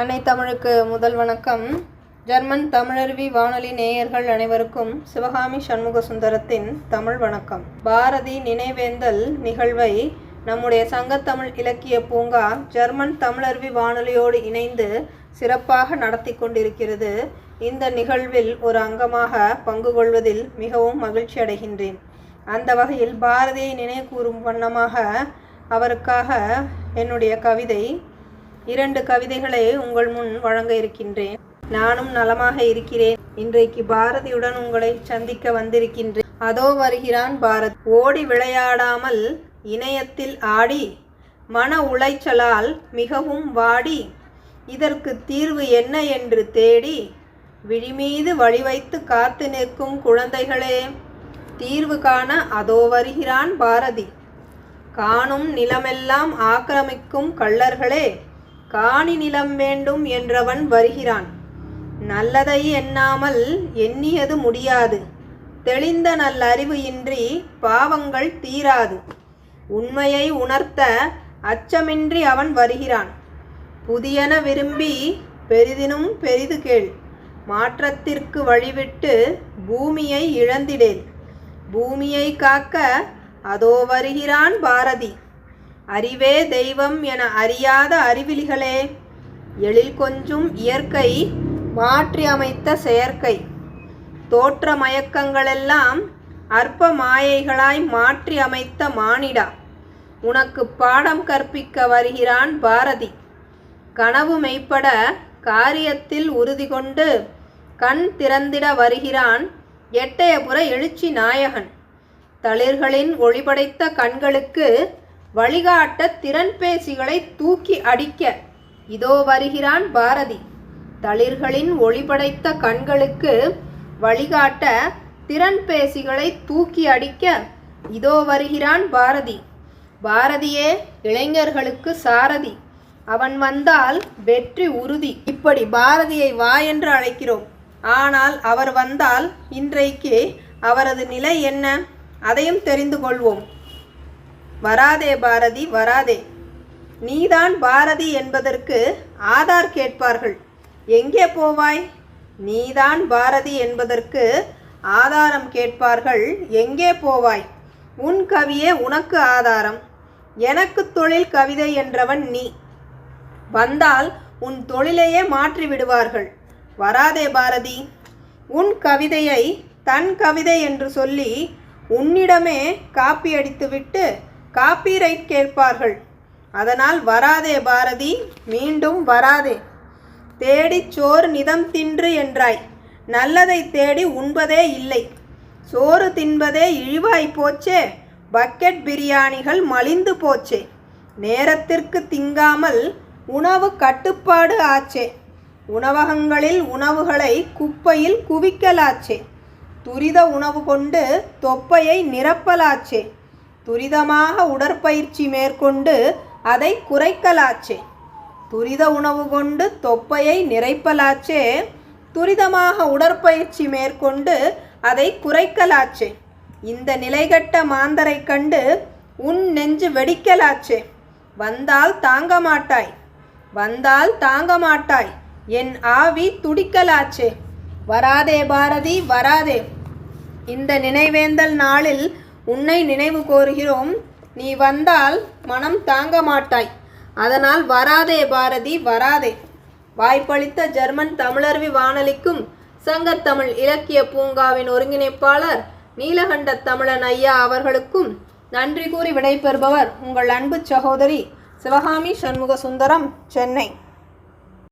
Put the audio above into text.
அன்னை தமிழுக்கு முதல் வணக்கம். ஜெர்மன் தமிழருவி வானொலி நேயர்கள் அனைவருக்கும் சிவகாமி சண்முக சுந்தரத்தின் தமிழ் வணக்கம். பாரதி நினைவேந்தல் நிகழ்வை நம்முடைய சங்கத்தமிழ் இலக்கிய பூங்கா ஜெர்மன் தமிழருவி வானொலியோடு இணைந்து சிறப்பாக நடத்தி கொண்டிருக்கிறது. இந்த நிகழ்வில் ஒரு அங்கமாக பங்கு கொள்வதில் மிகவும் மகிழ்ச்சி அடைகின்றேன். அந்த வகையில் பாரதியை நினைவுகூரும் வண்ணமாக அவருக்காக என்னுடைய கவிதை இரண்டு கவிதைகளை உங்கள் முன் வழங்க இருக்கின்றேன். நானும் நலமாக இருக்கிறேன். இன்றைக்கு பாரதியுடன் உங்களை சந்திக்க வந்திருக்கின்றேன். அதோ வருகிறான் பாரத். ஓடி விளையாடாமல் இணையத்தில் ஆடி மன உளைச்சலால் மிகவும் வாடி இதற்கு தீர்வு என்ன என்று தேடி விழிமீது வழிவைத்து காத்து நிற்கும் குழந்தைகளே தீர்வு காண அதோ வருகிறான் பாரதி. காணும் நிலமெல்லாம் ஆக்கிரமிக்கும் கள்ளர்களே காணி நிலம் வேண்டும் என்றவன் வருகிறான். நல்லதை எண்ணாமல் எண்ணியது முடியாது. தெளிந்த நல்லறிவு இன்றி பாவங்கள் தீராது. உண்மையை உணர்த்த அச்சமின்றி அவன் வருகிறான். புதியன விரும்பி பெரிதினும் பெரிது கேள். மாற்றத்திற்கு வழிவிட்டு பூமியை இழந்திடேன். பூமியை காக்க அதோ வருகிறான் பாரதி. அறிவே தெய்வம் என அறியாத அறிவிலிகளே எழில் கொஞ்சும் இயற்கை மாற்றி அமைத்த செயற்கை. தோற்ற மயக்கங்களெல்லாம் அற்ப மாயைகளாய் மாற்றி அமைத்த மானிடா. உனக்கு பாடம் கற்பிக்க வருகிறான் பாரதி. கனவு மெய்ப்பட காரியத்தில் உறுதி கொண்டு கண் திறந்திட வருகிறான் எட்டயபுர எழுச்சி நாயகன். தளிர்களின் ஒளிபடைத்த கண்களுக்கு வழிகாட்ட திறன்பேசிகளை தூக்கி அடிக்க. இதோ வருகிறான் பாரதி. தளிர்களின் ஒளிபடைத்த கண்களுக்கு வழிகாட்ட திறன்பேசிகளை தூக்கி அடிக்க. இதோ வருகிறான் பாரதி. பாரதியே இளைஞர்களுக்கு சாரதி. அவன் வந்தால் வெற்றி உறுதி. இப்படி பாரதியை வா என்று அழைக்கிறோம். ஆனால் அவர் வந்தால் இன்றைக்கு அவரது நிலை என்ன? அதையும் தெரிந்து கொள்வோம். வராதே பாரதி வராதே. நீதான் பாரதி என்பதற்கு ஆதார் கேட்பார்கள். எங்கே போவாய்? நீதான் பாரதி என்பதற்கு ஆதாரம் கேட்பார்கள். எங்கே போவாய்? உன் கவியே உனக்கு ஆதாரம். எனக்கு தொழில் கவிதை என்றவன் நீ. வந்தால் உன் தொழிலையே மாற்றி விடுவார்கள் வராதே பாரதி. உன் கவிதையை தன் கவிதை என்று சொல்லி உன்னிடமே காப்பி அடித்துவிட்டு காப்பிரைட் கேட்பார்கள். அதனால் வராதே பாரதி மீண்டும் வராதே. தேடிச் சோறு நிதம் தின்று என்றாய். நல்லதை தேடி உண்பதே இல்லை. சோறு தின்பதே இழிவாய் போச்சே. பக்கெட் பிரியாணிகள் மலிந்து போச்சே. நேரத்திற்கு திங்காமல் உணவு கட்டுப்பாடு ஆச்சே. உணவகங்களில் உணவுகளை குப்பையில் குவிக்கலாச்சே. துரித உணவு கொண்டு தொப்பையை நிரப்பலாச்சே. துரிதமாக உடற்பயிற்சி மேற்கொண்டு அதை குறைக்கலாச்சே. துரித உணவு கொண்டு தொப்பையை நிறைப்பலாச்சே. துரிதமாக உடற்பயிற்சி மேற்கொண்டு அதை குறைக்கலாச்சே. இந்த நிலைகட்ட மாந்தரை கண்டு உன் நெஞ்சு வெடிக்கலாச்சே. வந்தால் தாங்க மாட்டாய். வந்தால் தாங்க மாட்டாய். என் ஆவி துடிக்கலாச்சே. வராதே பாரதி வராதே. இந்த நினைவேந்தல் நாளில் உன்னை நினைவு கோருகிறோம். நீ வந்தால் மனம் தாங்க மாட்டாய். அதனால் வராதே பாரதி வராதே. வாய்ப்பளித்த ஜெர்மன் தமிழருவி வானொலிக்கும் சங்கத்தமிழ் இலக்கிய பூங்காவின் ஒருங்கிணைப்பாளர் நீலகண்ட தமிழன் ஐயா அவர்களுக்கும் நன்றி கூறி விடைபெறுபவர் உங்கள் அன்பு சகோதரி சிவகாமி சண்முக சுந்தரம் சென்னை.